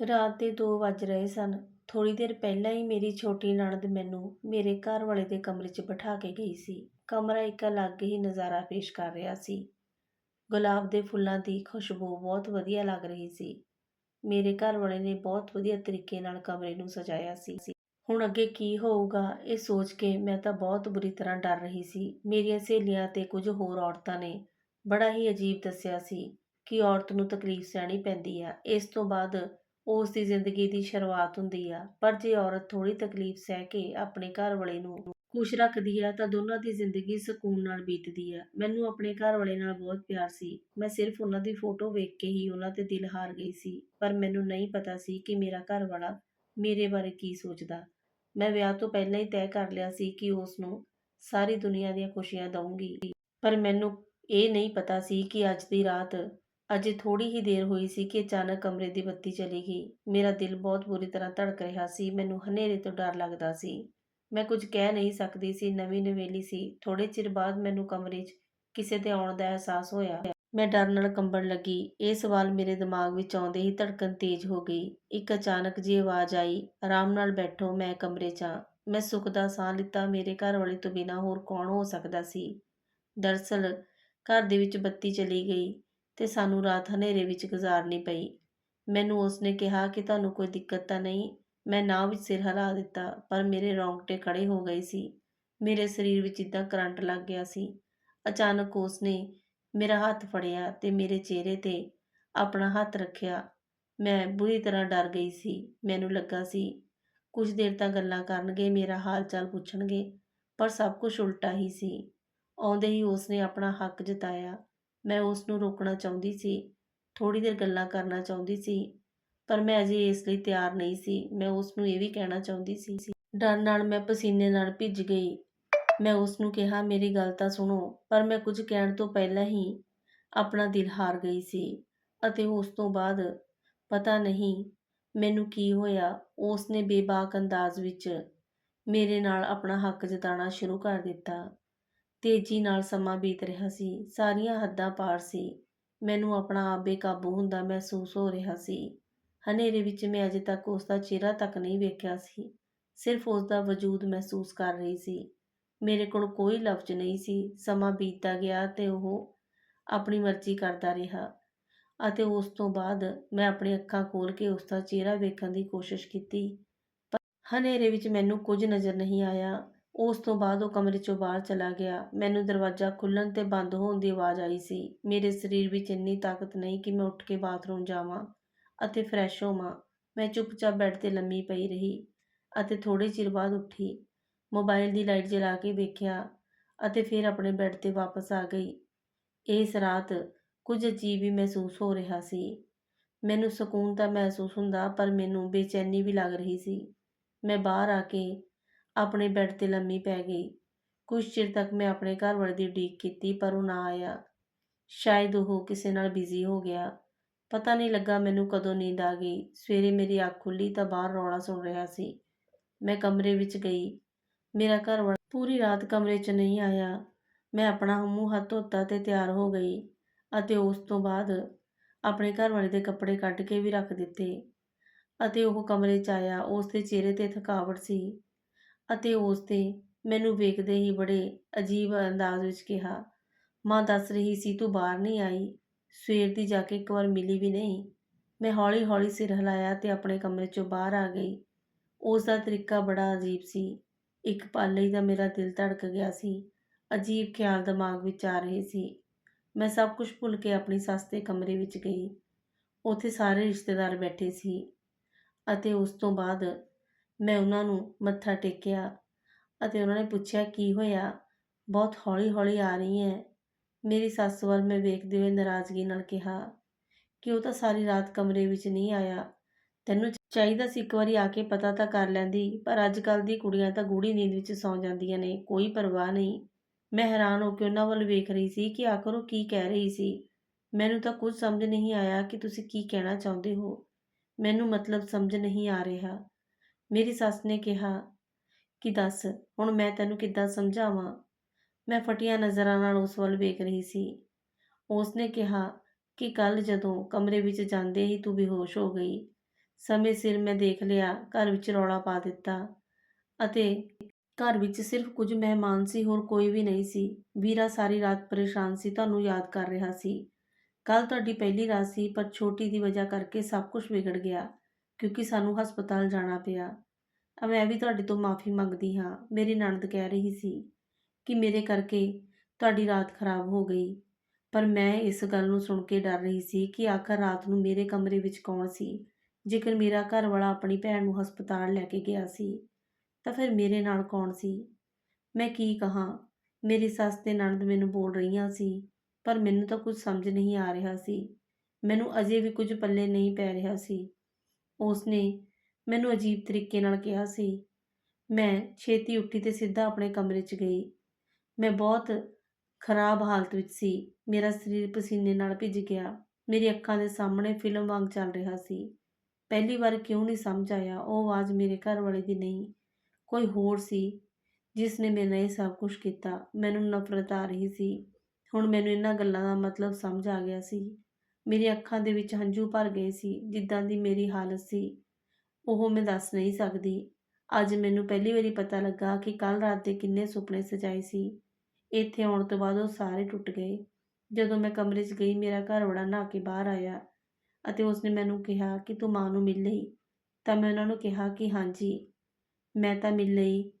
ਰਾਤ ਦੇ 2 ਵੱਜ ਰਹੇ ਸਨ। ਥੋੜ੍ਹੀ ਦੇਰ ਪਹਿਲਾਂ ਹੀ ਮੇਰੀ ਛੋਟੀ ਨਣਦ ਮੈਨੂੰ ਮੇਰੇ ਘਰ ਵਾਲੇ ਦੇ ਕਮਰੇ 'ਚ ਬਿਠਾ ਕੇ ਗਈ ਸੀ। ਕਮਰਾ ਇੱਕ ਅਲੱਗ ਹੀ ਨਜ਼ਾਰਾ ਪੇਸ਼ ਕਰ ਰਿਹਾ ਸੀ। ਗੁਲਾਬ ਦੇ ਫੁੱਲਾਂ ਦੀ ਖੁਸ਼ਬੂ ਬਹੁਤ ਵਧੀਆ ਲੱਗ ਰਹੀ ਸੀ। ਮੇਰੇ ਘਰ ਵਾਲੇ ਨੇ ਬਹੁਤ ਵਧੀਆ ਤਰੀਕੇ ਨਾਲ ਕਮਰੇ ਨੂੰ ਸਜਾਇਆ ਸੀ। ਹੁਣ ਅੱਗੇ ਕੀ ਹੋਊਗਾ, ਇਹ ਸੋਚ ਕੇ ਮੈਂ ਤਾਂ ਬਹੁਤ ਬੁਰੀ ਤਰ੍ਹਾਂ ਡਰ ਰਹੀ ਸੀ। ਮੇਰੀਆਂ ਸਹੇਲੀਆਂ ਤੇ ਕੁਝ ਹੋਰ ਔਰਤਾਂ ਨੇ ਬੜਾ ਹੀ ਅਜੀਬ ਦੱਸਿਆ ਸੀ ਕਿ ਔਰਤ ਨੂੰ ਤਕਲੀਫ ਸਹਿਣੀ ਪੈਂਦੀ ਆ। ਇਸ ਤੋਂ ਬਾਅਦ ਉਸ ਦੀ ਜ਼ਿੰਦਗੀ ਦੀ ਸ਼ੁਰੂਆਤ ਹੁੰਦੀ ਆ। ਪਰ ਜੇ ਔਰਤ ਥੋੜ੍ਹੀ ਤਕਲੀਫ ਸਹਿ ਕੇ ਆਪਣੇ ਘਰ ਵਾਲੇ ਨੂੰ ਖੁਸ਼ ਰੱਖਦੀ ਆ, ਤਾਂ ਦੋਨਾਂ ਦੀ ਜ਼ਿੰਦਗੀ ਸਕੂਨ ਨਾਲ ਬੀਤਦੀ ਆ। ਮੈਨੂੰ ਆਪਣੇ ਘਰ ਵਾਲੇ ਨਾਲ ਬਹੁਤ ਪਿਆਰ ਸੀ। ਮੈਂ ਸਿਰਫ ਉਹਨਾਂ ਦੀ ਫੋਟੋ ਵੇਖ ਕੇ ਹੀ ਉਹਨਾਂ 'ਤੇ ਦਿਲ ਹਾਰ ਗਈ ਸੀ। ਪਰ ਮੈਨੂੰ ਨਹੀਂ ਪਤਾ ਸੀ ਕਿ ਮੇਰਾ ਘਰ ਵਾਲਾ ਮੇਰੇ ਬਾਰੇ ਕੀ ਸੋਚਦਾ। ਮੈਂ ਵਿਆਹ ਤੋਂ ਪਹਿਲਾਂ ਹੀ ਤੈਅ ਕਰ ਲਿਆ ਸੀ ਕਿ ਉਸ ਨੂੰ ਸਾਰੀ ਦੁਨੀਆ ਦੀਆਂ ਖੁਸ਼ੀਆਂ ਦਊਂਗੀ। ਪਰ ਮੈਨੂੰ ਇਹ ਨਹੀਂ ਪਤਾ ਸੀ ਕਿ ਅੱਜ ਦੀ ਰਾਤ ਅਜੇ ਥੋੜ੍ਹੀ ਹੀ ਦੇਰ ਹੋਈ ਸੀ ਕਿ ਅਚਾਨਕ ਕਮਰੇ ਦੀ ਬੱਤੀ ਚਲੀ ਗਈ। ਮੇਰਾ ਦਿਲ ਬਹੁਤ ਬੁਰੀ ਤਰ੍ਹਾਂ ਧੜਕ ਰਿਹਾ ਸੀ। ਮੈਨੂੰ ਹਨੇਰੇ ਤੋਂ ਡਰ ਲੱਗਦਾ ਸੀ। ਮੈਂ ਕੁਝ ਕਹਿ ਨਹੀਂ ਸਕਦੀ ਸੀ। ਨਵੀਂ ਨਵੇਲੀ ਸੀ। ਥੋੜ੍ਹੇ ਚਿਰ ਬਾਅਦ ਮੈਨੂੰ ਕਮਰੇ 'ਚ ਕਿਸੇ ਦੇ ਆਉਣ ਦਾ ਅਹਿਸਾਸ ਹੋਇਆ। ਮੈਂ ਡਰ ਨਾਲ ਕੰਬਣ ਲੱਗੀ। ਇਹ ਸਵਾਲ ਮੇਰੇ ਦਿਮਾਗ ਵਿੱਚ ਆਉਂਦੇ ਹੀ ਧੜਕਣ ਤੇਜ਼ ਹੋ ਗਈ। ਇੱਕ ਅਚਾਨਕ ਜਿਹੀ ਆਵਾਜ਼ ਆਈ, "ਆਰਾਮ ਨਾਲ ਬੈਠੋ, ਮੈਂ ਕਮਰੇ 'ਚ ਆਂ।" ਮੈਂ ਸੁੱਖ ਦਾ ਸਾਹ ਲਿੱਤਾ। ਮੇਰੇ ਘਰ ਵਾਲੇ ਤੋਂ ਬਿਨਾਂ ਹੋਰ ਕੌਣ ਹੋ ਸਕਦਾ ਸੀ। ਦਰਅਸਲ ਘਰ ਦੇ ਵਿੱਚ ਬੱਤੀ ਚਲੀ ਗਈ ਤੇ ਸਾਨੂੰ ਰਾਤ ਹਨੇਰੇ ਵਿੱਚ ਗੁਜ਼ਾਰਨੀ ਪਈ। ਮੈਨੂੰ ਉਸਨੇ ਕਿਹਾ ਕਿ ਤੁਹਾਨੂੰ ਕੋਈ ਦਿੱਕਤ ਤਾਂ ਨਹੀਂ। ਮੈਂ ਨਾ ਵਿੱਚ ਸਿਰ ਹਿਲਾ ਦਿੱਤਾ। ਪਰ ਮੇਰੇ ਰੌਂਗਟੇ ਖੜੇ ਹੋ ਗਏ ਸੀ। ਮੇਰੇ ਸਰੀਰ ਵਿੱਚ ਜਿੱਦਾਂ ਕਰੰਟ ਲੱਗ ਗਿਆ ਸੀ। ਅਚਾਨਕ ਉਸਨੇ ਮੇਰਾ ਹੱਥ ਫੜਿਆ ਤੇ ਮੇਰੇ ਚਿਹਰੇ 'ਤੇ ਆਪਣਾ ਹੱਥ ਰੱਖਿਆ। ਮੈਂ ਬੁਰੀ ਤਰ੍ਹਾਂ ਡਰ ਗਈ ਸੀ। ਮੈਨੂੰ ਲੱਗਾ ਸੀ ਕੁਝ ਦੇਰ ਤਾਂ ਗੱਲਾਂ ਕਰਨਗੇ, ਮੇਰਾ ਹਾਲ ਚਾਲ ਪੁੱਛਣਗੇ, ਪਰ ਸਭ ਕੁਝ ਉਲਟਾ ਹੀ ਸੀ। ਆਉਂਦੇ ਹੀ ਉਸ ਨੇ ਆਪਣਾ ਹੱਕ ਜਤਾਇਆ। ਮੈਂ ਉਸ ਨੂੰ ਰੋਕਣਾ ਚਾਹੁੰਦੀ ਸੀ। ਥੋੜ੍ਹੀ ਦੇਰ ਗੱਲਾਂ ਕਰਨਾ ਚਾਹੁੰਦੀ ਸੀ। ਪਰ ਮੈਂ ਅਜੇ ਇਸ ਲਈ ਤਿਆਰ ਨਹੀਂ ਸੀ। ਮੈਂ ਉਸ ਨੂੰ ਇਹ ਵੀ ਕਹਿਣਾ ਚਾਹੁੰਦੀ ਸੀ। ਡਰ ਨਾਲ ਮੈਂ ਪਸੀਨੇ ਨਾਲ ਭਿੱਜ ਗਈ। ਮੈਂ ਉਸ ਨੂੰ ਕਿਹਾ, "ਮੇਰੀ ਗੱਲ ਤਾਂ ਸੁਣੋ।" ਪਰ ਮੈਂ ਕੁਝ ਕਹਿਣ ਤੋਂ ਪਹਿਲਾਂ ਹੀ ਆਪਣਾ ਦਿਲ ਹਾਰ ਗਈ ਸੀ। ਅਤੇ ਉਸ ਤੋਂ ਬਾਅਦ ਪਤਾ ਨਹੀਂ ਮੈਨੂੰ ਕੀ ਹੋਇਆ, ਉਸ ਨੇ ਬੇਬਾਕ ਅੰਦਾਜ਼ ਵਿੱਚ ਮੇਰੇ ਨਾਲ ਆਪਣਾ ਹੱਕ ਜਤਾਉਣਾ ਸ਼ੁਰੂ ਕਰ ਦਿੱਤਾ। ਤੇਜ਼ੀ ਨਾਲ ਸਮਾਂ ਬੀਤ ਰਿਹਾ ਸੀ। ਸਾਰੀਆਂ ਹੱਦਾਂ ਪਾਰ ਸੀ। ਮੈਨੂੰ ਆਪਣਾ ਆਪ ਬੇਕਾਬੂ ਹੁੰਦਾ ਮਹਿਸੂਸ ਹੋ ਰਿਹਾ ਸੀ। ਹਨੇਰੇ ਵਿੱਚ ਮੈਂ ਅਜੇ ਤੱਕ ਉਸ ਦਾ ਚਿਹਰਾ ਤੱਕ ਨਹੀਂ ਵੇਖਿਆ ਸੀ। ਸਿਰਫ ਉਸ ਦਾ ਵਜੂਦ ਮਹਿਸੂਸ ਕਰ ਰਹੀ ਸੀ। ਮੇਰੇ ਕੋਲ ਕੋਈ ਲਫ਼ਜ਼ ਨਹੀਂ ਸੀ। ਸਮਾਂ ਬੀਤਦਾ ਗਿਆ ਤੇ ਉਹ ਆਪਣੀ ਮਰਜ਼ੀ ਕਰਦਾ ਰਿਹਾ। ਅਤੇ ਉਸ ਤੋਂ ਬਾਅਦ ਮੈਂ ਆਪਣੀਆਂ ਅੱਖਾਂ ਖੋਲ੍ਹ ਕੇ ਉਸ ਦਾ ਚਿਹਰਾ ਵੇਖਣ ਦੀ ਕੋਸ਼ਿਸ਼ ਕੀਤੀ। ਹਨੇਰੇ ਵਿੱਚ ਮੈਨੂੰ ਕੁਝ ਨਜ਼ਰ ਨਹੀਂ ਆਇਆ। ਉਸ ਤੋਂ ਬਾਅਦ ਉਹ ਕਮਰੇ 'ਚੋਂ ਬਾਹਰ ਚਲਾ ਗਿਆ। ਮੈਨੂੰ ਦਰਵਾਜ਼ਾ ਖੁੱਲ੍ਹਣ ਤੇ ਬੰਦ ਹੋਣ ਦੀ ਆਵਾਜ਼ ਆਈ ਸੀ। ਮੇਰੇ ਸਰੀਰ ਵਿੱਚ ਇੰਨੀ ਤਾਕਤ ਨਹੀਂ ਕਿ ਮੈਂ ਉੱਠ ਕੇ ਬਾਥਰੂਮ ਜਾਵਾਂ ਅਤੇ ਫਰੈਸ਼ ਹੋਵਾਂ। ਮੈਂ ਚੁੱਪਚਾਪ ਬੈੱਡ 'ਤੇ ਲੰਮੀ ਪਈ ਰਹੀ ਅਤੇ ਥੋੜ੍ਹੇ ਚਿਰ ਬਾਅਦ ਉੱਠੀ। ਮੋਬਾਈਲ ਦੀ ਲਾਈਟ ਜਲਾ ਕੇ ਵੇਖਿਆ ਅਤੇ ਫਿਰ ਆਪਣੇ ਬੈੱਡ 'ਤੇ ਵਾਪਸ ਆ ਗਈ। ਇਸ ਰਾਤ ਕੁਝ ਅਜੀਬ ਹੀ ਮਹਿਸੂਸ ਹੋ ਰਿਹਾ ਸੀ। ਮੈਨੂੰ ਸਕੂਨ ਤਾਂ ਮਹਿਸੂਸ ਹੁੰਦਾ, ਪਰ ਮੈਨੂੰ ਬੇਚੈਨੀ ਵੀ ਲੱਗ ਰਹੀ ਸੀ। ਮੈਂ ਬਾਹਰ ਆ ਕੇ ਆਪਣੇ ਬੈੱਡ 'ਤੇ ਲੰਮੀ ਪੈ ਗਈ। ਕੁਝ ਚਿਰ ਤੱਕ ਮੈਂ ਆਪਣੇ ਘਰ ਵਾਲੇ ਦੀ ਉਡੀਕ ਕੀਤੀ, ਪਰ ਉਹ ਨਾ ਆਇਆ। ਸ਼ਾਇਦ ਉਹ ਕਿਸੇ ਨਾਲ ਬਿਜ਼ੀ ਹੋ ਗਿਆ। ਪਤਾ ਨਹੀਂ ਲੱਗਾ ਮੈਨੂੰ ਕਦੋਂ ਨੀਂਦ ਆ ਗਈ। ਸਵੇਰੇ ਮੇਰੀ ਅੱਖ ਖੁੱਲ੍ਹੀ ਤਾਂ ਬਾਹਰ ਰੌਲਾ ਸੁਣ ਰਿਹਾ ਸੀ। ਮੈਂ ਕਮਰੇ ਵਿੱਚ ਗਈ। ਮੇਰਾ ਘਰ ਵਾਲਾ ਪੂਰੀ ਰਾਤ ਕਮਰੇ 'ਚ ਨਹੀਂ ਆਇਆ। ਮੈਂ ਆਪਣਾ ਮੂੰਹ ਹੱਥ ਧੋਤਾ ਤੇ ਤਿਆਰ ਹੋ ਗਈ ਅਤੇ ਉਸ ਤੋਂ ਬਾਅਦ ਆਪਣੇ ਘਰ ਵਾਲੇ ਦੇ ਕੱਪੜੇ ਕੱਢ ਕੇ ਵੀ ਰੱਖ ਦਿੱਤੇ ਅਤੇ ਉਹ ਕਮਰੇ 'ਚ ਆਇਆ। ਉਸ ਦੇ ਚਿਹਰੇ 'ਤੇ ਥਕਾਵਟ ਸੀ ਅਤੇ ਉਸ ਨੇ ਮੈਨੂੰ ਵੇਖਦੇ ਹੀ ਬੜੇ ਅਜੀਬ ਅੰਦਾਜ਼ ਵਿੱਚ ਕਿਹਾ, "ਮਾਂ ਦੱਸ ਰਹੀ ਸੀ ਤੂੰ ਬਾਹਰ ਨਹੀਂ ਆਈ। ਸਵੇਰ ਦੀ ਜਾ ਕੇ ਇੱਕ ਵਾਰ ਮਿਲੀ ਵੀ ਨਹੀਂ।" ਮੈਂ ਹੌਲੀ ਹੌਲੀ ਸਿਰ ਹਿਲਾਇਆ ਤੇ ਆਪਣੇ ਕਮਰੇ 'ਚੋਂ ਬਾਹਰ ਆ ਗਈ। ਉਸ ਦਾ ਤਰੀਕਾ ਬੜਾ ਅਜੀਬ ਸੀ। ਇੱਕ ਪਲ ਲਈ ਤਾਂ ਮੇਰਾ ਦਿਲ ਧੜਕ ਗਿਆ ਸੀ। ਅਜੀਬ ਖਿਆਲ ਦਿਮਾਗ ਵਿੱਚ ਆ ਰਹੇ ਸੀ। ਮੈਂ ਸਭ ਕੁਝ ਭੁੱਲ ਕੇ ਆਪਣੀ ਸੱਸ ਦੇ ਕਮਰੇ ਵਿੱਚ ਗਈ। ਉੱਥੇ ਸਾਰੇ ਰਿਸ਼ਤੇਦਾਰ ਬੈਠੇ ਸੀ ਅਤੇ ਉਸ ਤੋਂ ਬਾਅਦ ਮੈਂ ਉਹਨਾਂ ਨੂੰ ਮੱਥਾ ਟੇਕਿਆ ਅਤੇ ਉਹਨਾਂ ਨੇ ਪੁੱਛਿਆ, "ਕੀ ਹੋਇਆ? ਬਹੁਤ ਹੌਲੀ ਹੌਲੀ ਆ ਰਹੀ ਹੈ ਮੇਰੀ ਸੱਸ ਵੱਲ ਮੈਂ ਵੇਖਦੇ ਹੋਏ ਨਾਰਾਜ਼ਗੀ ਨਾਲ ਕਿਹਾ ਕਿ ਉਹ ਤਾਂ ਸਾਰੀ ਰਾਤ ਕਮਰੇ ਵਿੱਚ ਨਹੀਂ ਆਇਆ। ਤੈਨੂੰ ਚਾਹੀਦਾ ਸੀ ਇੱਕ ਵਾਰੀ ਆ ਕੇ ਪਤਾ ਤਾਂ ਕਰ ਲੈਂਦੀ। ਪਰ ਅੱਜ ਕੱਲ੍ਹ ਦੀ ਕੁੜੀਆਂ ਤਾਂ ਗੂੜ੍ਹੀ ਨੀਂਦ ਵਿੱਚ ਸੌਂ ਜਾਂਦੀਆਂ ਨੇ, ਕੋਈ ਪਰਵਾਹ ਨਹੀਂ। ਮੈਂ ਹੈਰਾਨ ਹੋ ਕੇ ਉਹਨਾਂ ਵੱਲ ਵੇਖ ਰਹੀ ਸੀ ਕਿ ਆਖਰ ਉਹ ਕੀ ਕਹਿ ਰਹੀ ਸੀ। ਮੈਨੂੰ ਤਾਂ ਕੁਝ ਸਮਝ ਨਹੀਂ ਆਇਆ ਕਿ ਤੁਸੀਂ ਕੀ ਕਹਿਣਾ ਚਾਹੁੰਦੇ ਹੋ। ਮੈਨੂੰ ਮਤਲਬ ਸਮਝ ਨਹੀਂ ਆ ਰਿਹਾ। ਮੇਰੀ ਸੱਸ ਨੇ ਕਿਹਾ ਕਿ ਦੱਸ, ਹੁਣ ਮੈਂ ਤੈਨੂੰ ਕਿੱਦਾਂ ਸਮਝਾਵਾਂ। ਮੈਂ ਫਟੀਆਂ ਨਜ਼ਰਾਂ ਨਾਲ ਉਸ ਵੱਲ ਵੇਖ ਰਹੀ ਸੀ। ਉਸ ਨੇ ਕਿਹਾ ਕਿ ਕੱਲ੍ਹ ਜਦੋਂ ਕਮਰੇ ਵਿੱਚ ਜਾਂਦੇ ਹੀ ਤੂੰ ਬੇਹੋਸ਼ ਹੋ ਗਈ ਸਮੇਂ ਸਿਰ ਮੈਂ ਦੇਖ ਲਿਆ, ਘਰ ਵਿੱਚ ਰੌਲਾ ਪਾ ਦਿੱਤਾ ਅਤੇ ਘਰ ਵਿੱਚ ਸਿਰਫ ਕੁਝ ਮਹਿਮਾਨ ਸੀ, ਹੋਰ ਕੋਈ ਵੀ ਨਹੀਂ ਸੀ ਵੀਰਾ ਸਾਰੀ ਰਾਤ ਪਰੇਸ਼ਾਨ ਸੀ, ਤੁਹਾਨੂੰ ਯਾਦ ਕਰ ਰਿਹਾ ਸੀ ਕੱਲ ਤੁਹਾਡੀ ਪਹਿਲੀ ਰਾਤ ਸੀ, ਪਰ ਛੋਟੀ ਦੀ ਵਜ੍ਹਾ ਕਰਕੇ ਸਭ ਕੁਝ ਵਿਗੜ ਗਿਆ ਕਿਉਂਕਿ ਸਾਨੂੰ ਹਸਪਤਾਲ ਜਾਣਾ ਪਿਆ। ਅ ਮੈਂ ਵੀ ਤੁਹਾਡੇ ਤੋਂ ਮਾਫੀ ਮੰਗਦੀ ਹਾਂ। ਮੇਰੀ ਨਣਦ ਕਹਿ ਰਹੀ ਸੀ ਕਿ ਮੇਰੇ ਕਰਕੇ ਤੁਹਾਡੀ ਰਾਤ ਖਰਾਬ ਹੋ ਗਈ। ਪਰ ਮੈਂ ਇਸ ਗੱਲ ਨੂੰ ਸੁਣ ਕੇ ਡਰ ਰਹੀ ਸੀ ਕਿ ਆਖਰ ਰਾਤ ਨੂੰ ਮੇਰੇ ਕਮਰੇ ਵਿੱਚ ਕੌਣ ਸੀ? ਜੇਕਰ ਮੇਰਾ ਘਰ ਵਾਲਾ ਆਪਣੀ ਭੈਣ ਨੂੰ ਹਸਪਤਾਲ ਲੈ ਕੇ ਗਿਆ ਸੀ, ਤਾਂ ਫਿਰ ਮੇਰੇ ਨਾਲ ਕੌਣ ਸੀ? ਮੈਂ ਕੀ ਕਹਾਂ? ਮੇਰੀ ਸੱਸ ਤੇ ਨਣਦ ਮੈਨੂੰ ਬੋਲ ਰਹੀਆਂ ਸੀ, ਪਰ ਮੈਨੂੰ ਤਾਂ ਕੁਝ ਸਮਝ ਨਹੀਂ ਆ ਰਿਹਾ ਸੀ। ਮੈਨੂੰ ਅਜੇ ਵੀ ਕੁਝ ਪੱਲੇ ਨਹੀਂ ਪੈ ਰਿਹਾ ਸੀ। ਉਸਨੇ ਮੈਨੂੰ ਅਜੀਬ ਤਰੀਕੇ ਨਾਲ ਕਿਹਾ ਸੀ। ਮੈਂ ਛੇਤੀ ਉੱਠੀ ਤੇ ਸਿੱਧਾ ਆਪਣੇ ਕਮਰੇ 'ਚ ਗਈ। ਮੈਂ ਬਹੁਤ ਖਰਾਬ ਹਾਲਤ ਵਿੱਚ ਸੀ। ਮੇਰਾ ਸਰੀਰ ਪਸੀਨੇ ਨਾਲ ਭਿੱਜ ਗਿਆ। ਮੇਰੀ ਅੱਖਾਂ ਦੇ ਸਾਹਮਣੇ ਫਿਲਮ ਵਾਂਗ ਚੱਲ ਰਿਹਾ ਸੀ। ਪਹਿਲੀ ਵਾਰ ਕਿਉਂ ਨਹੀਂ ਸਮਝ ਆਇਆ ਉਹ ਆਵਾਜ਼ ਮੇਰੇ ਘਰ ਵਾਲੇ ਦੀ ਨਹੀਂ, ਕੋਈ ਹੋਰ ਸੀ, ਜਿਸ ਨੇ ਮੇਰੇ ਨਾਲ ਇਹ ਸਭ ਕੁਝ ਕੀਤਾ। ਮੈਨੂੰ ਨਫ਼ਰਤ ਆ ਰਹੀ ਸੀ। ਹੁਣ ਮੈਨੂੰ ਇਹਨਾਂ ਗੱਲਾਂ ਦਾ ਮਤਲਬ ਸਮਝ ਆ ਗਿਆ ਸੀ। ਮੇਰੀ ਅੱਖਾਂ ਦੇ ਵਿੱਚ ਹੰਝੂ ਭਰ ਗਏ ਸੀ, ਜਿੱਦਾਂ ਦੀ ਮੇਰੀ ਹਾਲਤ ਸੀ। ਉਹ ਮੈਂ ਦੱਸ ਨਹੀਂ ਸਕਦੀ। ਅੱਜ ਮੈਨੂੰ ਪਹਿਲੀ ਵਾਰੀ ਪਤਾ ਲੱਗਾ ਕਿ ਕੱਲ ਰਾਤ ਦੇ ਕਿੰਨੇ ਸੁਪਨੇ ਸਜਾਏ ਸੀ। ਇੱਥੇ ਆਉਣ ਤੋਂ ਬਾਅਦ ਉਹ ਸਾਰੇ ਟੁੱਟ ਗਏ। ਜਦੋਂ ਮੈਂ ਕਮਰੇ 'ਚ ਗਈ, ਮੇਰਾ ਘਰ ਵਾਲਾ ਨਹਾ ਕੇ ਬਾਹਰ ਆਇਆ ਅਤੇ ਉਸਨੇ ਮੈਨੂੰ ਕਿਹਾ ਕਿ ਤੂੰ ਮਾਂ ਨੂੰ ਮਿਲ ਲਈ। ਤਾਂ ਮੈਂ ਉਹਨਾਂ ਨੂੰ ਕਿਹਾ ਕਿ ਹਾਂਜੀ, ਮੈਂ ਤਾਂ ਮਿਲ ਲਈ।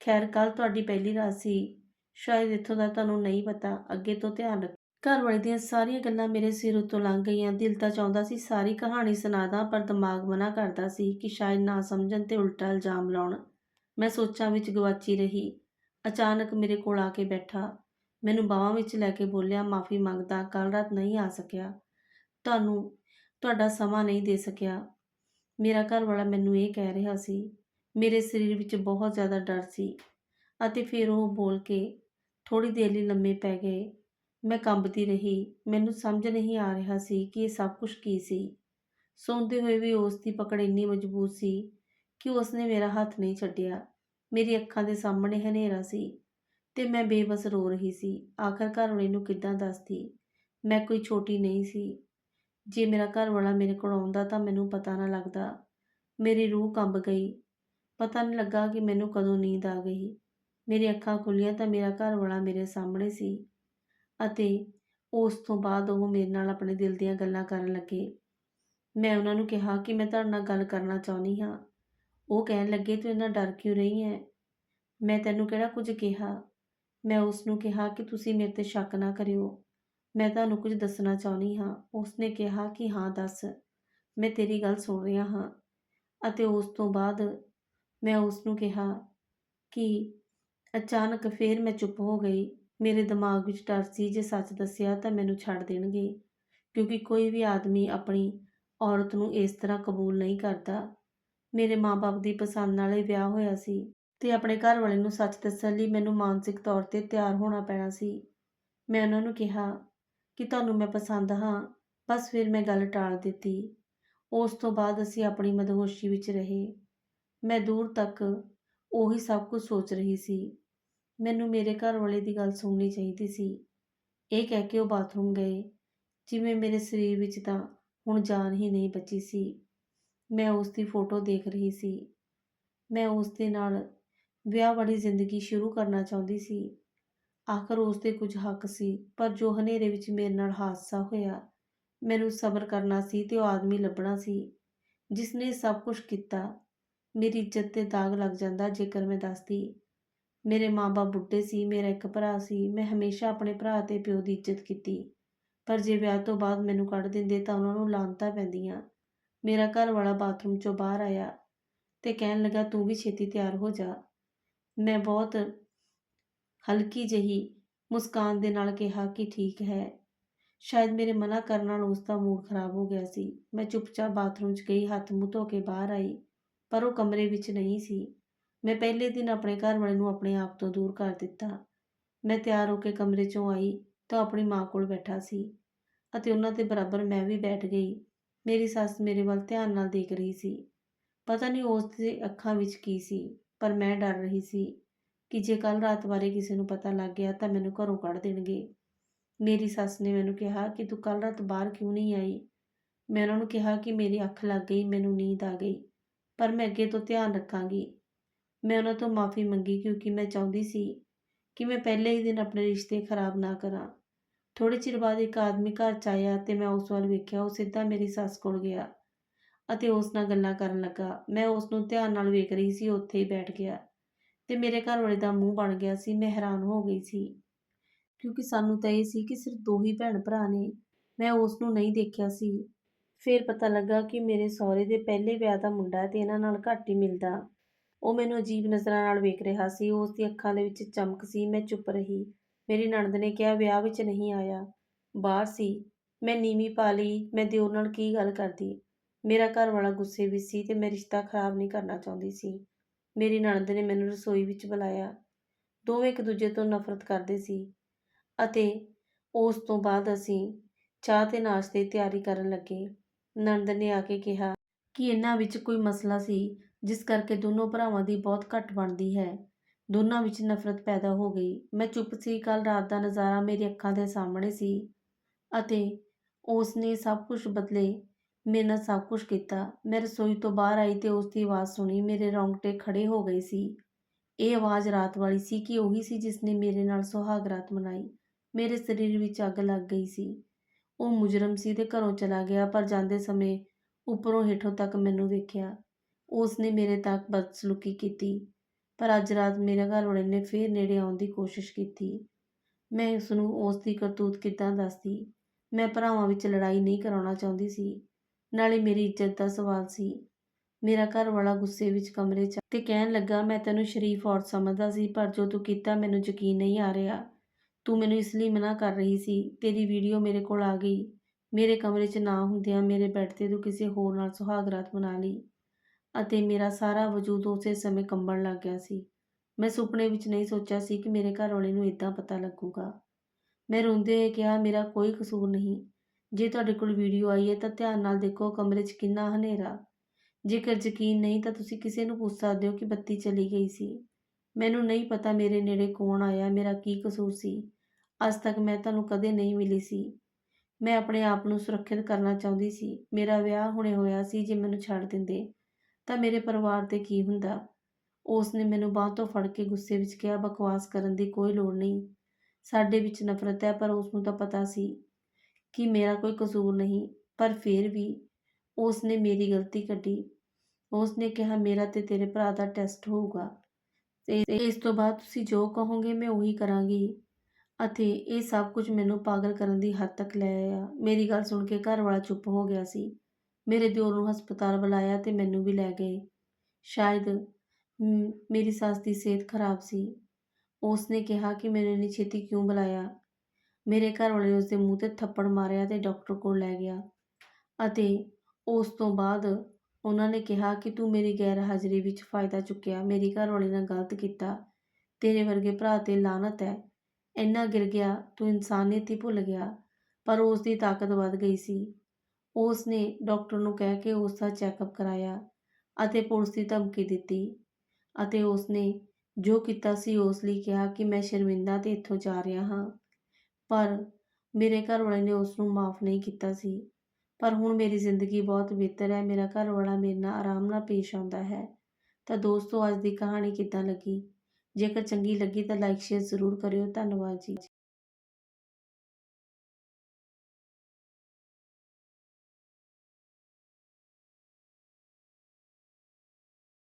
ਖੈਰ ਕੱਲ ਤੁਹਾਡੀ ਪਹਿਲੀ ਰਾਤ ਸੀ। ਸ਼ਾਇਦ ਇੱਥੋਂ ਦਾ ਤੁਹਾਨੂੰ ਨਹੀਂ ਪਤਾ। ਅੱਗੇ ਤੋਂ ਧਿਆਨ ਰੱਖ। ਘਰ ਵਾਲੇ ਦੀਆਂ ਸਾਰੀਆਂ ਗੱਲਾਂ ਮੇਰੇ ਸਿਰ ਉੱਤੋਂ ਲੰਘ ਗਈਆਂ। ਦਿਲ ਤਾਂ ਚਾਹੁੰਦਾ ਸੀ ਸਾਰੀ ਕਹਾਣੀ ਸੁਣਾ ਦਾਂ, ਪਰ ਦਿਮਾਗ ਮਨਾ ਕਰਦਾ ਸੀ ਕਿ ਸ਼ਾਇਦ ਨਾ ਸਮਝਣ ਤੇ ਉਲਟਾ ਇਲਜ਼ਾਮ ਲਾਉਣ। ਮੈਂ ਸੋਚਾਂ ਵਿੱਚ ਗਵਾਚੀ ਰਹੀ। ਅਚਾਨਕ ਮੇਰੇ ਕੋਲ ਆ ਕੇ ਬੈਠਾ। ਮੈਨੂੰ ਬਾਹਾਂ ਵਿੱਚ ਲੈ ਕੇ ਬੋਲਿਆ, ਮਾਫੀ ਮੰਗਦਾ ਕੱਲ ਰਾਤ ਨਹੀਂ ਆ ਸਕਿਆ। ਤੁਹਾਨੂੰ, ਤੁਹਾਡਾ ਸਮਾਂ ਨਹੀਂ ਦੇ ਸਕਿਆ। ਮੇਰਾ ਘਰ ਵਾਲਾ ਮੈਨੂੰ ਇਹ ਕਹਿ ਰਿਹਾ ਸੀ। ਮੇਰੇ ਸਰੀਰ ਵਿੱਚ ਬਹੁਤ ਜ਼ਿਆਦਾ ਡਰ ਸੀ ਅਤੇ ਫਿਰ ਉਹ ਬੋਲ ਕੇ ਥੋੜੀ ਦੇਰ ਲਈ ਲੰਮੇ ਪੈ ਗਏ। ਮੈਂ ਕੰਬਦੀ ਰਹੀ। ਮੈਨੂੰ ਸਮਝ ਨਹੀਂ ਆ ਰਿਹਾ ਸੀ ਕਿ ਇਹ ਸਭ ਕੁਝ ਕੀ ਸੀ। ਸੌਂਦੇ ਹੋਏ ਵੀ ਉਸ ਦੀ ਪਕੜ ਇੰਨੀ ਮਜ਼ਬੂਤ ਸੀ ਕਿ ਉਸਨੇ ਮੇਰਾ ਹੱਥ ਨਹੀਂ ਛੱਡਿਆ। ਮੇਰੀ ਅੱਖਾਂ ਦੇ ਸਾਹਮਣੇ ਹਨੇਰਾ ਸੀ ਤੇ ਮੈਂ ਬੇਬਸ ਰੋ ਰਹੀ ਸੀ। ਆਖਰ ਘਰ ਵਾਲੇ ਨੂੰ ਕਿੱਦਾਂ ਦੱਸਦੀ ਮੈਂ ਕੋਈ ਛੋਟੀ ਨਹੀਂ ਸੀ। ਜੇ ਮੇਰਾ ਘਰ ਵਾਲਾ ਮੇਰੇ ਕੋਲ ਆਉਂਦਾ ਤਾਂ ਮੈਨੂੰ ਪਤਾ ਨਾ ਲੱਗਦਾ। ਮੇਰੀ ਰੂਹ ਕੰਬ ਗਈ। ਪਤਾ ਨਹੀਂ ਲੱਗਾ ਕਿ ਮੈਨੂੰ ਕਦੋਂ ਨੀਂਦ ਆ ਗਈ। ਮੇਰੀ ਅੱਖਾਂ ਖੁੱਲੀਆਂ ਤਾਂ ਮੇਰਾ ਘਰ ਵਾਲਾ ਮੇਰੇ ਸਾਹਮਣੇ ਸੀ। ਅਤੇ ਉਸ ਤੋਂ ਬਾਅਦ ਉਹ ਮੇਰੇ ਨਾਲ ਆਪਣੇ ਦਿਲ ਦੀਆਂ ਗੱਲਾਂ ਕਰਨ ਲੱਗੇ। ਮੈਂ ਉਹਨਾਂ ਨੂੰ ਕਿਹਾ ਕਿ ਮੈਂ ਤੁਹਾਡੇ ਨਾਲ ਗੱਲ ਕਰਨਾ ਚਾਹੁੰਦੀ ਹਾਂ। ਉਹ ਕਹਿਣ ਲੱਗੇ, ਤੂੰ ਇੰਨਾ ਡਰ ਕਿਉਂ ਰਹੀ ਹੈ? ਮੈਂ ਤੈਨੂੰ ਕਿਹੜਾ ਕੁਝ ਕਿਹਾ? ਮੈਂ ਉਸ ਨੂੰ ਕਿਹਾ ਕਿ ਤੁਸੀਂ ਮੇਰੇ ਤੇ ਸ਼ੱਕ ਨਾ ਕਰਿਓ। ਮੈਂ ਤੁਹਾਨੂੰ ਕੁਝ ਦੱਸਣਾ ਚਾਹੁੰਦੀ ਹਾਂ। ਉਸਨੇ ਕਿਹਾ ਕਿ, ਹਾਂ, ਦੱਸ। ਮੈਂ ਤੇਰੀ ਗੱਲ ਸੁਣ ਰਿਹਾ ਹਾਂ। ਅਤੇ ਉਸ ਤੋਂ ਬਾਅਦ ਮੈਂ ਉਸ ਨੂੰ ਕਿਹਾ ਕਿ ਅਚਾਨਕ ਫੇਰ ਮੈਂ ਚੁੱਪ ਹੋ ਗਈ। ਮੇਰੇ ਦਿਮਾਗ ਵਿੱਚ ਡਰ ਸੀ ਜੇ ਸੱਚ ਦੱਸਿਆ ਤਾਂ ਮੈਨੂੰ ਛੱਡ ਦੇਣਗੇ। ਕਿਉਂਕਿ ਕੋਈ ਵੀ ਆਦਮੀ ਆਪਣੀ ਔਰਤ ਨੂੰ ਇਸ ਤਰ੍ਹਾਂ ਕਬੂਲ ਨਹੀਂ ਕਰਦਾ। ਮੇਰੇ ਮਾਪੇ ਦੀ ਪਸੰਦ ਨਾਲ ਇਹ ਵਿਆਹ ਹੋਇਆ ਸੀ ਤੇ ਆਪਣੇ ਘਰ ਵਾਲੇ ਨੂੰ ਸੱਚ ਦੱਸਣ ਲਈ ਮੈਨੂੰ ਮਾਨਸਿਕ ਤੌਰ ਤੇ ਤਿਆਰ ਹੋਣਾ ਪੈਣਾ ਸੀ। ਮੈਂ ਉਹਨਾਂ ਨੂੰ ਕਿਹਾ ਕਿ ਤੁਹਾਨੂੰ ਮੈਂ ਪਸੰਦ ਹਾਂ। ਬਸ ਫਿਰ ਮੈਂ ਗੱਲ ਟਾਲ ਦਿੱਤੀ। ਉਸ ਤੋਂ ਬਾਅਦ ਅਸੀਂ ਆਪਣੀ ਮਦਹੋਸ਼ੀ ਵਿੱਚ ਰਹੇ। ਮੈਂ ਦੂਰ ਤੱਕ ਉਹੀ ਸਭ ਕੁਝ ਸੋਚ ਰਹੀ ਸੀ। ਮੈਨੂੰ ਮੇਰੇ ਘਰ ਵਾਲੇ ਦੀ ਗੱਲ ਸੁਣਨੀ ਚਾਹੀਦੀ ਸੀ। ਇਹ ਕਹਿ ਕੇ ਉਹ ਬਾਥਰੂਮ ਗਏ। ਜਿਵੇਂ ਮੇਰੇ ਸਰੀਰ ਵਿੱਚ ਤਾਂ ਹੁਣ ਜਾਨ ਹੀ ਨਹੀਂ ਬਚੀ ਸੀ। ਮੈਂ ਉਸ ਦੀ ਫੋਟੋ ਦੇਖ ਰਹੀ ਸੀ। ਮੈਂ ਉਸ ਦੇ ਨਾਲ ਵਿਆਹ ਵਾਲੀ ਜ਼ਿੰਦਗੀ ਸ਼ੁਰੂ ਕਰਨਾ ਚਾਹੁੰਦੀ ਸੀ। ਆਖਰ ਉਸ ਦੇ ਕੁਝ ਹੱਕ ਸੀ, ਪਰ ਜੋ ਹਨੇਰੇ ਵਿੱਚ ਮੇਰੇ ਨਾਲ ਹਾਦਸਾ ਹੋਇਆ, ਮੈਨੂੰ ਸਬਰ ਕਰਨਾ ਸੀ ਤੇ ਉਹ ਆਦਮੀ ਲੱਭਣਾ ਸੀ। ਜਿਸ ਨੇ ਸਭ ਕੁਝ ਕੀਤਾ, ਮੇਰੀ ਇੱਜ਼ਤ ਤੇ ਦਾਗ ਲੱਗ ਜਾਂਦਾ ਜੇਕਰ ਮੈਂ ਦੱਸਦੀ। ਮੇਰੇ ਮਾਂ-ਬਾਪ ਬੁੱਢੇ ਸੀ, ਮੇਰਾ ਇੱਕ ਭਰਾ ਸੀ, ਮੈਂ ਹਮੇਸ਼ਾ ਆਪਣੇ ਭਰਾ ਤੇ ਪਿਓ ਦੀ ਇੱਜ਼ਤ ਕੀਤੀ। ਪਰ ਜੇ ਵਿਆਹ ਤੋਂ ਬਾਅਦ ਮੈਨੂੰ ਕੱਢ ਦਿੰਦੇ ਤਾਂ ਉਹਨਾਂ ਨੂੰ ਲਾਂਤਾਂ ਪੈਂਦੀਆਂ। ਮੇਰਾ ਘਰ ਵਾਲਾ ਬਾਥਰੂਮ ਚੋਂ ਬਾਹਰ ਆਇਆ ਤੇ ਕਹਿਣ ਲੱਗਾ, ਤੂੰ ਵੀ ਛੇਤੀ ਤਿਆਰ ਹੋ ਜਾ। ਮੈਂ ਬਹੁਤ ਹਲਕੀ ਜਿਹੀ ਮੁਸਕਾਨ ਦੇ ਨਾਲ ਕਿਹਾ ਕਿ ਠੀਕ ਹੈ। ਸ਼ਾਇਦ ਮੇਰੇ ਮਨਾ ਕਰਨ ਨਾਲ ਉਸ ਦਾ ਮੂਡ ਖਰਾਬ ਹੋ ਗਿਆ ਸੀ। ਮੈਂ ਚੁੱਪਚਾਪ ਬਾਥਰੂਮ 'ਚ ਗਈ, ਹੱਥ ਮੂੰਹ ਧੋ ਕੇ ਬਾਹਰ ਆਈ, ਪਰ ਉਹ ਕਮਰੇ ਵਿੱਚ ਨਹੀਂ ਸੀ। ਮੈਂ ਪਹਿਲੇ ਦਿਨ ਆਪਣੇ ਘਰ ਵਾਲੇ ਨੂੰ ਆਪਣੇ ਆਪ ਤੋਂ ਦੂਰ ਕਰ ਦਿੱਤਾ। ਮੈਂ ਤਿਆਰ ਹੋ ਕੇ ਕਮਰੇ 'ਚੋਂ ਆਈ ਤਾਂ ਆਪਣੀ ਮਾਂ ਕੋਲ ਬੈਠਾ ਸੀ ਅਤੇ ਉਹਨਾਂ ਦੇ ਬਰਾਬਰ ਮੈਂ ਵੀ ਬੈਠ ਗਈ। ਮੇਰੀ ਸੱਸ ਮੇਰੇ ਵੱਲ ਧਿਆਨ ਨਾਲ ਦੇਖ ਰਹੀ ਸੀ। ਪਤਾ ਨਹੀਂ ਉਸ ਦੇ ਅੱਖਾਂ ਵਿੱਚ ਕੀ ਸੀ, ਪਰ ਮੈਂ ਡਰ ਰਹੀ ਸੀ ਕਿ ਜੇ ਕੱਲ ਰਾਤ ਬਾਰੇ ਕਿਸੇ ਨੂੰ ਪਤਾ ਲੱਗ ਗਿਆ ਤਾਂ ਮੈਨੂੰ ਘਰੋਂ ਕੱਢ ਦੇਣਗੇ। ਮੇਰੀ ਸੱਸ ਨੇ ਮੈਨੂੰ ਕਿਹਾ ਕਿ ਤੂੰ ਕੱਲ ਰਾਤ ਬਾਹਰ ਕਿਉਂ ਨਹੀਂ ਆਈ? ਮੈਂ ਉਹਨਾਂ ਨੂੰ ਕਿਹਾ ਕਿ ਮੇਰੀ ਅੱਖ ਲੱਗ ਗਈ, ਮੈਨੂੰ ਨੀਂਦ ਆ ਗਈ, ਪਰ ਮੈਂ ਅੱਗੇ ਤੋਂ ਧਿਆਨ ਰੱਖਾਂਗੀ। ਮੈਂ ਉਹਨਾਂ ਤੋਂ ਮਾਫੀ ਮੰਗੀ ਕਿਉਂਕਿ ਮੈਂ ਚਾਹੁੰਦੀ ਸੀ ਕਿ ਮੈਂ ਪਹਿਲੇ ਹੀ ਦਿਨ ਆਪਣੇ ਰਿਸ਼ਤੇ ਖਰਾਬ ਨਾ ਕਰਾਂ। ਥੋੜੇ ਚਿਰ ਬਾਅਦ ਇੱਕ ਆਦਮੀ ਘਰ 'ਚ ਆਇਆ ਤੇ ਮੈਂ ਉਸ ਵੱਲ ਵੇਖਿਆ, ਉਹ ਸਿੱਧਾ ਮੇਰੀ ਸੱਸ ਕੋਲ ਗਿਆ ਅਤੇ ਉਸ ਨਾਲ ਗੱਲਾਂ ਕਰਨ ਲੱਗਾ। ਮੈਂ ਉਸ ਨੂੰ ਧਿਆਨ ਨਾਲ ਵੇਖ ਰਹੀ ਸੀ ਉੱਥੇ ਹੀ ਬੈਠ ਗਿਆ ਤੇ ਮੇਰੇ ਘਰ ਵਾਲੇ ਦਾ ਮੂੰਹ ਬਣ ਗਿਆ ਸੀ, ਮੈਂ ਹੈਰਾਨ ਹੋ ਗਈ ਸੀ ਕਿਉਂਕਿ ਸਾਨੂੰ ਤਾਂ ਇਹ ਸੀ ਕਿ ਸਿਰਫ ਦੋ ਹੀ ਭੈਣ ਭਰਾ ਨੇ, ਮੈਂ ਉਸ ਨੂੰ ਨਹੀਂ ਦੇਖਿਆ ਸੀ। ਫਿਰ ਪਤਾ ਲੱਗਾ ਕਿ ਮੇਰੇ ਸਹੁਰੇ ਦੇ ਪਹਿਲੇ ਵਿਆਹ ਦਾ ਮੁੰਡਾ ਹੈ ਤੇ ਇਹਨਾਂ ਨਾਲ ਘੱਟ ਹੀ ਮਿਲਦਾ। ਉਹ ਮੈਨੂੰ ਅਜੀਬ ਨਜ਼ਰਾਂ ਨਾਲ ਵੇਖ ਰਿਹਾ ਸੀ। ਉਸ ਦੀ ਅੱਖਾਂ ਦੇ ਵਿੱਚ ਚਮਕ ਸੀ। ਮੈਂ ਚੁੱਪ ਰਹੀ। ਮੇਰੀ ਨਣਦ ਨੇ ਕਿਹਾ, ਵਿਆਹ ਵਿੱਚ ਨਹੀਂ ਆਇਆ। ਬਾਹਰ ਸੀ। ਮੈਂ ਨੀਵੀਂ ਪਾ ਲਈ। ਮੈਂ ਦਿਓਰ ਨਾਲ ਕੀ ਗੱਲ ਕਰਦੀ? ਮੇਰਾ ਘਰ ਵਾਲਾ ਗੁੱਸੇ ਵਿੱਚ ਸੀ ਤੇ ਮੈਂ ਰਿਸ਼ਤਾ ਖਰਾਬ ਨਹੀਂ ਕਰਨਾ ਚਾਹੁੰਦੀ ਸੀ। ਮੇਰੀ ਨਣਦ ਨੇ ਮੈਨੂੰ ਰਸੋਈ ਵਿੱਚ ਬੁਲਾਇਆ। ਦੋਵੇਂ ਇੱਕ ਦੂਜੇ ਤੋਂ ਨਫ਼ਰਤ ਕਰਦੇ ਸੀ ਅਤੇ ਉਸ ਤੋਂ ਬਾਅਦ ਅਸੀਂ ਚਾਹ ਤੇ ਨਾਸ਼ਤੇ ਦੀ ਤਿਆਰੀ ਕਰਨ ਲੱਗੇ। ਨਣਦ ਨੇ ਆ ਕੇ ਕਿਹਾ ਕਿ ਇਹਨਾਂ ਵਿੱਚ ਕੋਈ ਮਸਲਾ ਸੀ। ਜਿਸ ਕਰਕੇ ਦੋਨੋਂ ਭਰਾਵਾਂ ਦੀ ਬਹੁਤ ਘੱਟ ਬਣਦੀ ਹੈ। ਦੋਨਾਂ ਵਿੱਚ ਨਫ਼ਰਤ ਪੈਦਾ ਹੋ ਗਈ। ਮੈਂ ਚੁੱਪ ਸੀ। ਕੱਲ ਰਾਤ ਦਾ ਨਜ਼ਾਰਾ ਮੇਰੀ ਅੱਖਾਂ ਦੇ ਸਾਹਮਣੇ ਸੀ ਅਤੇ ਉਸ ਨੇ ਸਭ ਕੁਝ ਬਦਲੇ, ਮੇਰੇ ਨਾਲ ਸਭ ਕੁਝ ਕੀਤਾ। ਮੈਂ ਰਸੋਈ ਤੋਂ ਬਾਹਰ ਆਈ ਤੇ ਉਸ ਦੀ ਆਵਾਜ਼ ਸੁਣੀ। ਮੇਰੇ ਰੌਂਗਟੇ ਖੜੇ ਹੋ ਗਏ ਸੀ। ਇਹ ਆਵਾਜ਼ ਰਾਤ ਵਾਲੀ ਸੀ ਕਿ ਉਹੀ ਸੀ ਜਿਸ ਨੇ ਮੇਰੇ ਨਾਲ ਸੁਹਾਗ ਰਾਤ ਮਨਾਈ। ਮੇਰੇ ਸਰੀਰ ਵਿੱਚ ਅੱਗ ਲੱਗ ਗਈ ਸੀ। ਉਹ ਮੁਜਰਮ ਸੀ ਤੇ ਘਰੋਂ ਚਲਾ ਗਿਆ, ਪਰ ਜਾਂਦੇ ਸਮੇਂ ਉੱਪਰੋਂ ਹੇਠੋਂ ਤੱਕ ਮੈਨੂੰ ਵੇਖਿਆ ਉਸ ਨੇ ਮੇਰੇ ਤੱਕ ਬਦਸਲੂਕੀ ਕੀਤੀ, ਪਰ ਅੱਜ ਰਾਤ ਮੇਰੇ ਘਰ ਵਾਲੇ ਨੇ ਫੇਰ ਨੇੜੇ ਆਉਣ ਦੀ ਕੋਸ਼ਿਸ਼ ਕੀਤੀ। ਮੈਂ ਉਸ ਨੂੰ ਉਸ ਦੀ ਕਰਤੂਤ ਕਿੱਦਾਂ ਦੱਸਦੀ? ਮੈਂ ਭਰਾਵਾਂ ਵਿੱਚ ਲੜਾਈ ਨਹੀਂ ਕਰਾਉਣਾ ਚਾਹੁੰਦੀ ਸੀ। ਨਾਲੇ ਮੇਰੀ ਇੱਜ਼ਤ ਦਾ ਸਵਾਲ ਸੀ। ਮੇਰਾ ਘਰ ਵਾਲਾ ਗੁੱਸੇ ਵਿੱਚ ਕਮਰੇ 'ਚ ਤੇ ਕਹਿਣ ਲੱਗਾ, ਮੈਂ ਤੈਨੂੰ ਸ਼ਰੀਫ ਔਰਤ ਸਮਝਦਾ ਸੀ, ਪਰ ਜੋ ਤੂੰ ਕੀਤਾ ਮੈਨੂੰ ਯਕੀਨ ਨਹੀਂ ਆ ਰਿਹਾ। ਤੂੰ ਮੈਨੂੰ ਇਸ ਲਈ ਮਨਾ ਕਰ ਰਹੀ ਸੀ। ਤੇਰੀ ਵੀਡੀਓ ਮੇਰੇ ਕੋਲ ਆ ਗਈ। ਮੇਰੇ ਕਮਰੇ 'ਚ ਨਾ ਹੁੰਦਿਆਂ ਮੇਰੇ ਬੈੱਡ ਤੇ ਤੂੰ ਕਿਸੇ ਹੋਰ ਨਾਲ ਸੁਹਾਗ ਰਾਤ ਮਨਾ ਲਈ। ਅਤੇ ਮੇਰਾ ਸਾਰਾ ਵਜੂਦ ਉਸੇ ਸਮੇਂ ਕੰਬਣ ਲੱਗ ਗਿਆ ਸੀ। ਮੈਂ ਸੁਪਨੇ ਵਿੱਚ ਨਹੀਂ ਸੋਚਿਆ ਸੀ ਕਿ ਮੇਰੇ ਘਰ ਵਾਲੇ ਨੂੰ ਇਦਾਂ ਪਤਾ ਲੱਗੂਗਾ। ਮੈਂ ਰੋਂਦੇ ਹੋਏ ਕਿਹਾ, ਮੇਰਾ ਕੋਈ ਕਸੂਰ ਨਹੀਂ। ਜੇ ਤੁਹਾਡੇ ਕੋਲ ਵੀਡੀਓ ਆਈ ਹੈ ਤਾਂ ਧਿਆਨ ਨਾਲ ਦੇਖੋ ਕਮਰੇ 'ਚ ਕਿੰਨਾ ਹਨੇਰਾ। ਜੇਕਰ ਯਕੀਨ ਨਹੀਂ ਤਾਂ ਤੁਸੀਂ ਕਿਸੇ ਨੂੰ ਪੁੱਛ ਸਕਦੇ ਹੋ ਕਿ ਬੱਤੀ ਚਲੀ ਗਈ ਸੀ। ਮੈਨੂੰ ਨਹੀਂ ਪਤਾ ਮੇਰੇ ਨੇੜੇ ਕੌਣ ਆਇਆ, ਮੇਰਾ ਕੀ ਕਸੂਰ ਸੀ। ਅੱਜ ਤੱਕ ਮੈਂ ਤੁਹਾਨੂੰ ਕਦੇ ਨਹੀਂ ਮਿਲੀ ਸੀ। ਮੈਂ ਆਪਣੇ ਆਪ ਨੂੰ ਸੁਰੱਖਿਅਤ ਕਰਨਾ ਚਾਹੁੰਦੀ ਸੀ। ਮੇਰਾ ਵਿਆਹ ਹੁਣੇ ਹੋਇਆ ਸੀ ਜੇ ਮੈਨੂੰ ਛੱਡ ਦਿੰਦੇ ਤਾਂ ਮੇਰੇ ਪਰਿਵਾਰ ਤੇ ਕੀ ਹੁੰਦਾ? ਉਸ ਨੇ ਮੈਨੂੰ ਬਾਹ ਤੋਂ ਫੜ ਕੇ ਗੁੱਸੇ ਵਿੱਚ ਕਿਹਾ, ਬਕਵਾਸ ਕਰਨ ਦੀ ਕੋਈ ਲੋੜ ਨਹੀਂ। ਸਾਡੇ ਵਿੱਚ ਨਫ਼ਰਤ ਹੈ, ਪਰ ਉਸ ਨੂੰ ਤਾਂ ਪਤਾ ਸੀ ਕਿ ਮੇਰਾ ਕੋਈ ਕਸੂਰ ਨਹੀਂ। ਪਰ ਫਿਰ ਵੀ ਉਸ ਨੇ ਮੇਰੀ ਗਲਤੀ ਕੱਢੀ। ਉਸ ਨੇ ਕਿਹਾ, ਮੇਰਾ ਤੇ ਤੇਰੇ ਭਰਾ ਦਾ ਟੈਸਟ ਹੋਊਗਾ। ਤੇ ਇਸ ਤੋਂ ਬਾਅਦ ਤੁਸੀਂ ਜੋ ਕਹੋਗੇ, ਮੈਂ ਉਹੀ ਕਰਾਂਗੀ। ਅਤੇ ਇਹ ਸਭ ਕੁਝ ਮੈਨੂੰ ਪਾਗਲ ਕਰਨ ਦੀ ਹੱਦ ਤੱਕ ਲੈ ਆਇਆ। ਮੇਰੀ ਗੱਲ ਸੁਣ ਕੇ ਘਰ ਵਾਲਾ ਚੁੱਪ ਹੋ ਗਿਆ ਸੀ। ਮੇਰੇ ਦਿਓਰ ਨੂੰ ਹਸਪਤਾਲ ਬੁਲਾਇਆ ਤੇ ਮੈਨੂੰ ਵੀ ਲੈ ਗਏ। ਸ਼ਾਇਦ ਮੇਰੀ ਸੱਸ ਦੀ ਸਿਹਤ ਖਰਾਬ ਸੀ। ਉਸ ਨੇ ਕਿਹਾ ਕਿ ਮੈਨੂੰ ਇੰਨੀ ਛੇਤੀ ਕਿਉਂ ਬੁਲਾਇਆ? ਮੇਰੇ ਘਰ ਵਾਲੇ ਨੇ ਉਸ ਦੇ ਮੂੰਹ ਤੇ ਥੱਪੜ ਮਾਰਿਆ ਤੇ ਡਾਕਟਰ ਕੋਲ ਲੈ ਗਿਆ। ਅਤੇ ਉਸ ਤੋਂ ਬਾਅਦ ਉਹਨਾਂ ਨੇ ਕਿਹਾ ਕਿ ਤੂੰ ਮੇਰੀ ਗੈਰ ਹਾਜ਼ਰੀ ਵਿੱਚ ਫਾਇਦਾ ਚੁੱਕਿਆ, ਮੇਰੀ ਘਰ ਵਾਲੇ ਨਾਲ ਗਲਤ ਕੀਤਾ, ਤੇਰੇ ਵਰਗੇ ਭਰਾ ਤੇ ਲਾਨਤ ਹੈ। ਇੰਨਾ ਗਿਰ ਗਿਆ, ਤੂੰ ਇਨਸਾਨੀਅਤ ਹੀ ਭੁੱਲ ਗਿਆ। ਪਰ ਉਸ ਦੀ ਤਾਕਤ ਵੱਧ ਗਈ ਸੀ। ਉਸ ਨੇ ਡਾਕਟਰ ਨੂੰ ਕਹਿ ਕੇ ਉਸ ਦਾ ਚੈੱਕਅਪ ਕਰਾਇਆ ਅਤੇ ਪੁਲਿਸ ਦੀ ਧਮਕੀ ਦਿੱਤੀ ਅਤੇ ਉਸ ਨੇ ਜੋ ਕੀਤਾ ਸੀ ਉਸ ਲਈ ਕਿਹਾ ਕਿ ਮੈਂ ਸ਼ਰਮਿੰਦਾ ਤੇ ਇੱਥੋਂ ਜਾ ਰਿਹਾ ਹਾਂ, ਪਰ ਮੇਰੇ ਘਰ ਵਾਲੇ ਨੇ ਉਸ ਨੂੰ ਮਾਫ ਨਹੀਂ ਕੀਤਾ ਸੀ। ਪਰ ਹੁਣ ਮੇਰੀ ਜ਼ਿੰਦਗੀ ਬਹੁਤ ਬਿਹਤਰ ਹੈ, ਮੇਰਾ ਘਰ ਵਾਲਾ ਮੇਰੇ ਨਾਲ ਆਰਾਮ ਨਾਲ ਪੇਸ਼ ਆਉਂਦਾ ਹੈ। ਤਾਂ ਦੋਸਤੋ, ਅੱਜ ਦੀ ਕਹਾਣੀ ਕਿੱਦਾਂ ਲੱਗੀ? ਜੇਕਰ ਚੰਗੀ ਲੱਗੀ ਤਾਂ ਲਾਈਕ ਸ਼ੇਅਰ ਜ਼ਰੂਰ ਕਰਿਓ। ਧੰਨਵਾਦ ਜੀ।